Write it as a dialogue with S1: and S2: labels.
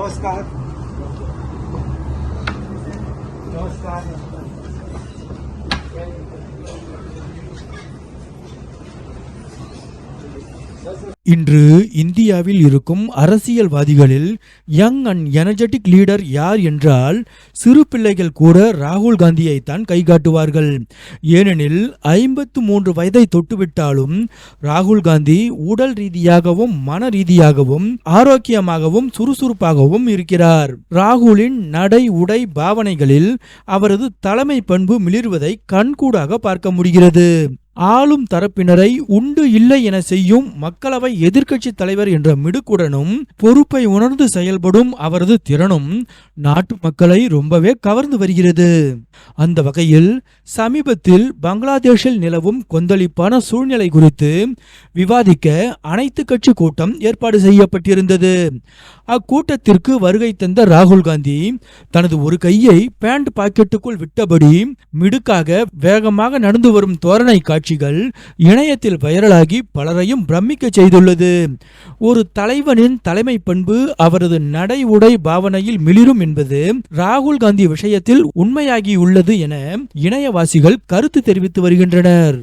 S1: नमस्कार नमस्कार
S2: இன்று இந்தியாவில் இருக்கும் அரசியல்வாதிகளில் யங் அண்ட் எனர்ஜெட்டிக் லீடர் யார் என்றால் சிறு பிள்ளைகள் கூட ராகுல் காந்தியை தான் கைகாட்டுவார்கள். ஏனெனில் ஐம்பத்து மூன்று வயதை தொட்டுவிட்டாலும் ராகுல் காந்தி உடல் ரீதியாகவும் மன ரீதியாகவும் ஆரோக்கியமாகவும் சுறுசுறுப்பாகவும் இருக்கிறார். ராகுலின் நடை உடை பாவனைகளில் அவரது தலைமை பண்பு மிளிர்வதை கண்கூடாக பார்க்க முடிகிறது. ஆளும் தரப்பினரை உண்டு இல்லை என செய்யும் மக்களவை எதிர்க்கட்சி தலைவர் என்ற மிடுக்குடனும் பொறுப்பை உணர்ந்து செயல்படும் அவரது திறனும் நாட்டு மக்களை ரொம்பவே கவர்ந்து வருகிறது. அந்த வகையில் சமீபத்தில் பங்களாதேஷில் நிலவும் கொந்தளிப்பான சூழ்நிலை குறித்து விவாதிக்க அனைத்து கட்சி கூட்டம் ஏற்பாடு செய்யப்பட்டிருந்தது. அக்கூட்டத்திற்கு வருகை தந்த ராகுல் காந்தி தனது ஒரு கையை பேண்ட் பாக்கெட்டுக்குள் விட்டபடி மிடுக்காக வேகமாக நடந்து வரும் தோரணை காட்சிகள் இணையத்தில் வைரலாகி பலரையும் பிரமிக்க செய்துள்ளது. ஒரு தலைவனின் தலைமை பண்பு அவரது நடை உடை பாவனையில் மிளிரும் என்பது ராகுல் காந்தி விஷயத்தில் உண்மையாகியுள்ளது என இணையவாசிகள் கருத்து தெரிவித்து வருகின்றனர்.